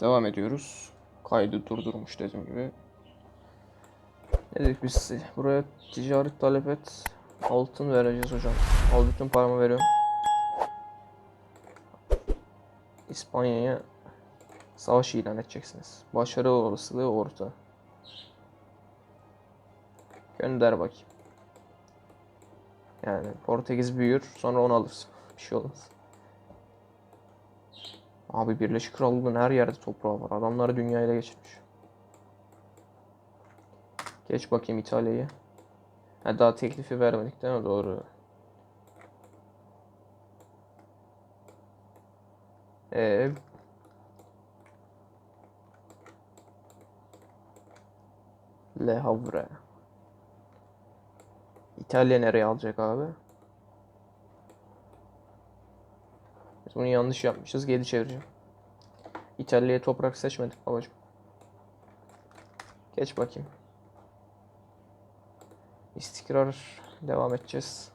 Devam ediyoruz. Kaydı durdurmuş dediğim gibi. Ne dedik biz? Buraya ticaret talep et. Altın vereceğiz hocam. Al bütün paramı veriyorum. İspanya'ya savaş ilan edeceksiniz. Başarı olasılığı orta. Gönder bakayım. Yani Portekiz büyür sonra onu alırsın. Bir şey olmaz. Abi Birleşik Krallığın her yerde toprağı var. Adamları dünyayla ele geçirmiş. Geç bakayım İtalya'yı. Ha, daha teklifi vermedik değil mi? Doğru. Ev. Le Havre. İtalya nereye alacak abi? Biz bunu yanlış yapmışız. Geri çevireceğim. İtalya'ya toprak seçmedik babacığım. Geç bakayım. İstikrar devam edeceğiz.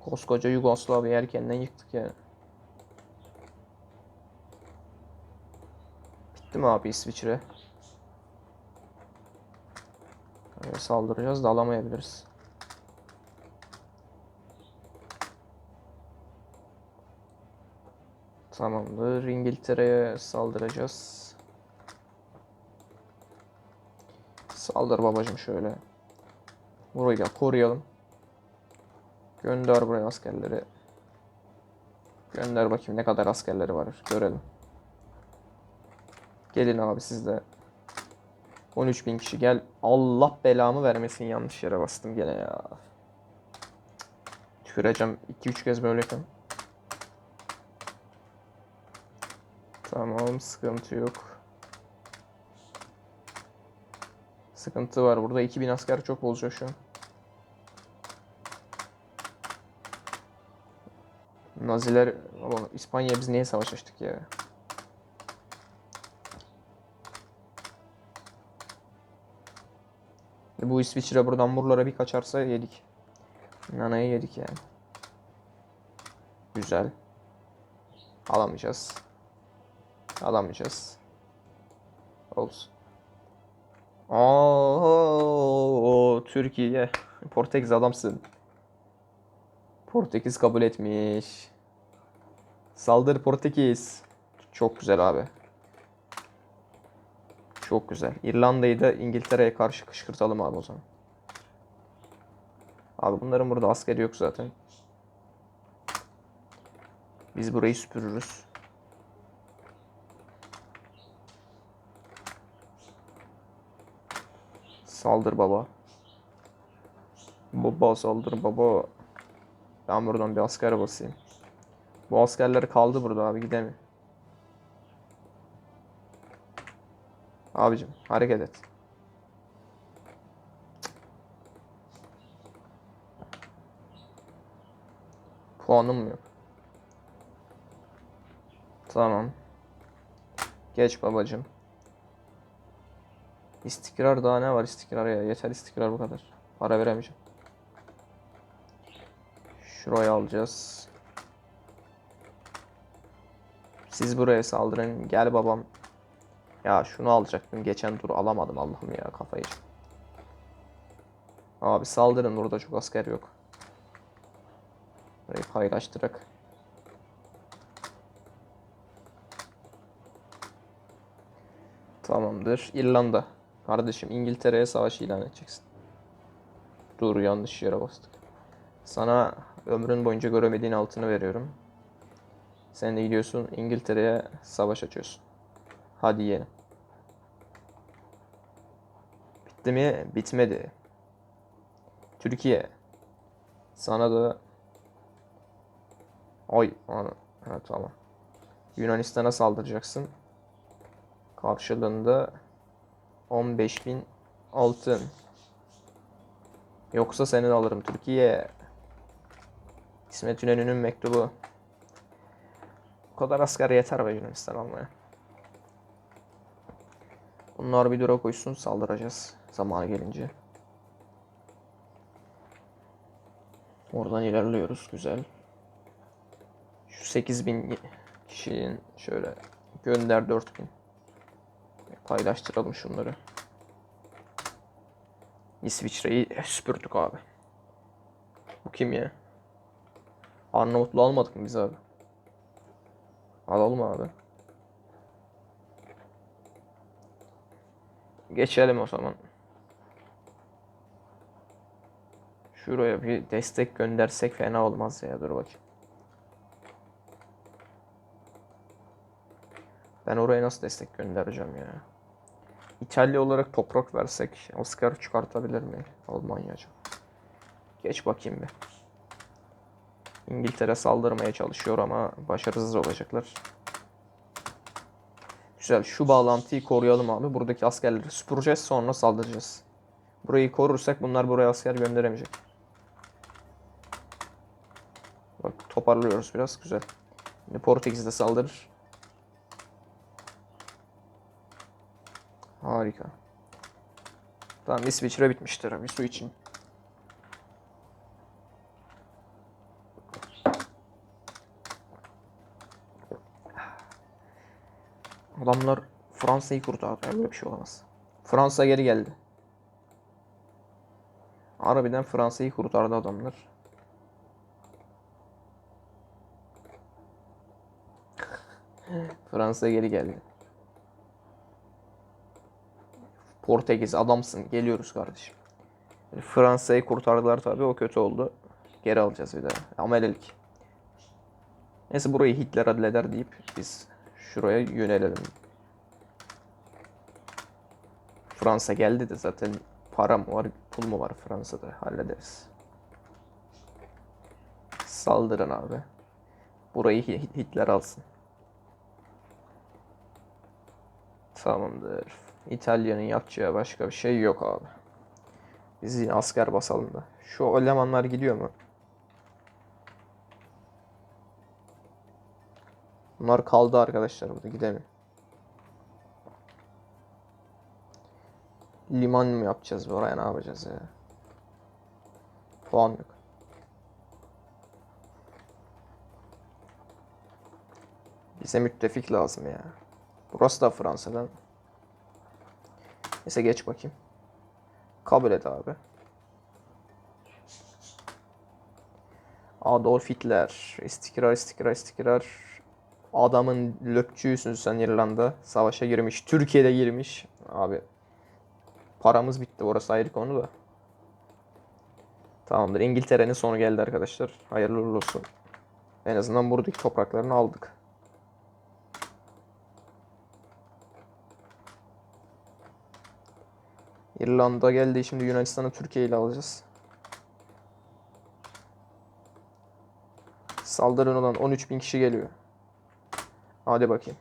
Koskoca Yugoslavya erkenden yıktık yani. Bitti mi abi İsviçre? Böyle saldıracağız da alamayabiliriz. Tamamdır. İngiltere'ye saldıracağız. Saldır babacım şöyle. Burayı da koruyalım. Gönder buraya askerleri. Gönder bakayım ne kadar askerleri var. Görelim. Gelin abi siz de. 13 bin kişi gel. Allah belamı vermesin yanlış yere bastım gene ya. Tüküreceğim 2-3 kez böyleyken. Tamam sıkıntı yok. Sıkıntı var burada 2000 asker çok olacak şu an. Naziler ama İspanya'ya biz niye savaş açtık ya? Bu İsviçre buradan buralara bir kaçarsa yedik. Nana'yı yedik yani. Güzel. Alamayacağız. Alamayacağız. Olsun. Oo, Türkiye. Portekiz adamsın. Portekiz kabul etmiş. Saldır Portekiz. Çok güzel abi. Çok güzel. İrlanda'yı da İngiltere'ye karşı kışkırtalım abi o zaman. Abi bunların burada askeri yok zaten. Biz burayı süpürürüz. Saldır baba. Baba saldır baba. Ben buradan bir asker basayım. Bu askerler kaldı burada abi gidemiyor. Abicim hareket et. Puanım yok. Tamam. Geç babacım. İstikrar daha ne var istikrar ya? Yeter istikrar bu kadar. Para veremeyeceğim. Şurayı alacağız. Siz buraya saldırın. Gel babam. Ya şunu alacaktım. Geçen tur alamadım Allah'ım ya kafayı. Abi saldırın burada çok asker yok. Burayı paylaştırak. Tamamdır. İrlanda. Kardeşim İngiltere'ye savaş ilan edeceksin. Dur yanlış yere bastık. Sana ömrün boyunca göremediğin altını veriyorum. Sen de gidiyorsun İngiltere'ye savaş açıyorsun. Hadi yiyelim. Bitti mi? Bitmedi. Türkiye. Sana da ana. Ha, tamam. Yunanistan'a saldıracaksın. Karşılığında 15.000 altın. Yoksa seni de alırım Türkiye. İsmet İnönü'nün mektubu. Bu kadar asker yeter be Yunanistan almaya. Bunlar bir dura koysun saldıracağız zamanı gelince. Oradan ilerliyoruz güzel. Şu 8000 kişinin şöyle gönder 4000. Paylaştıralım şunları. İsviçre'yi süpürdük abi. Bu kim ya? Arnavutlu almadık mı biz abi? Alalım abi. Geçelim o zaman. Şuraya bir destek göndersek fena olmaz ya. Dur bakayım. Ben oraya nasıl destek göndereceğim ya? İtalya olarak toprak versek Oscar çıkartabilir mi Almanya'ca? Geç bakayım bir. İngiltere saldırmaya çalışıyor ama başarısız olacaklar. Güzel. Şu bağlantıyı koruyalım abi. Buradaki askerleri süpüreceğiz sonra saldıracağız. Burayı korursak bunlar buraya asker gönderemeyecek. Bak toparlıyoruz biraz. Güzel. Şimdi Portekiz de saldırır. Harika. Tamam İsviçre bitmiştir. Bir su için. Adamlar Fransa'yı kurtardı. Böyle bir şey olamaz. Fransa geri geldi. Harbiden Fransa'yı kurtardı adamlar. Fransa geri geldi. Portekiz adamsın. Geliyoruz kardeşim. Fransa'yı kurtardılar tabii. O kötü oldu. Geri alacağız bir daha. Amelelik. Neyse burayı Hitler halleder deyip biz şuraya yönelelim. Fransa geldi de zaten para mı var, pul mu var Fransa'da hallederiz. Saldırın abi. Burayı Hi- Hitler alsın. Tamamdır. İtalya'nın yapacağı başka bir şey yok abi. Biz yine asker basalım da. Şu Almanlar gidiyor mu? Bunlar kaldı arkadaşlar burada gidemiyor. Liman mı yapacağız oraya ne yapacağız ya? Puan yok. Bize müttefik lazım ya. Burası da Fransa'dan. Neyse geç bakayım. Kabul et abi. Adolf Hitler. İstikrar, istikrar, istikrar. Adamın löpçüysün sen İrlanda. Savaşa girmiş. Türkiye'de girmiş. Abi paramız bitti. Orası ayrı konu da. Tamamdır. İngiltere'nin sonu geldi arkadaşlar. Hayırlı olsun. En azından buradaki topraklarını aldık. İrlanda geldi. Şimdi Yunanistan'ı Türkiye ile alacağız. Saldırın olan 13 bin kişi geliyor. Hadi bakayım.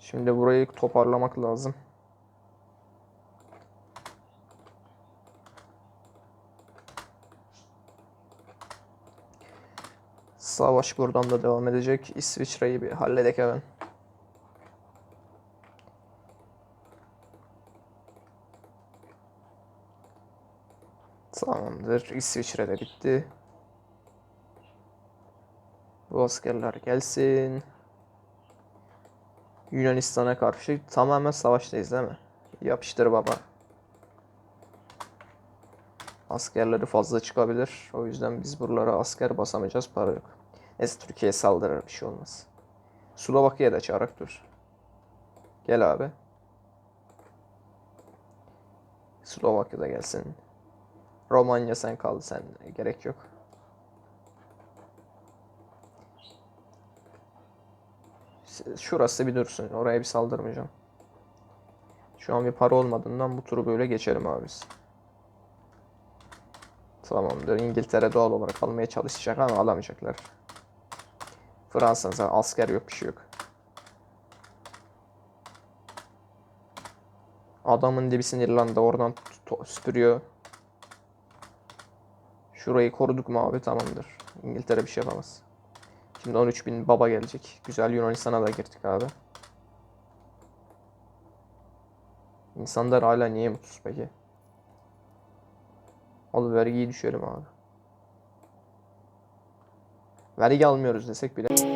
Şimdi burayı toparlamak lazım. Savaş buradan da devam edecek. İsviçre'yi bir halledek hemen. Tamamdır. İsviçre de bitti. Bu askerler gelsin. Yunanistan'a karşı tamamen savaştayız değil mi? Yapıştır baba. Askerleri fazla çıkabilir. O yüzden biz buralara asker basamayacağız. Para yok. Neyse Türkiye'ye saldırır bir şey olmaz. Slovakya'ya da çağırak dur. Gel abi. Slovakya'da gelsin. Romanya sen kal sen gerek yok. Şurası bir dursun. Oraya bir saldırmayacağım. Şu an bir para olmadığından bu turu böyle geçelim abi biz. Tamamdır. İngiltere doğal olarak almaya çalışacak ama alamayacaklar. Fransa'da asker yok bir şey yok. Adamın dibisin İrlanda oradan süpürüyor. Şurayı koruduk mu abi tamamdır. İngiltere bir şey yapamaz. Şimdi 13 bin baba gelecek. Güzel Yunanistan'a da girdik abi. İnsanlar hala niye mutsuz peki? Al vergiyi düşelim abi. vergi almıyoruz desek bile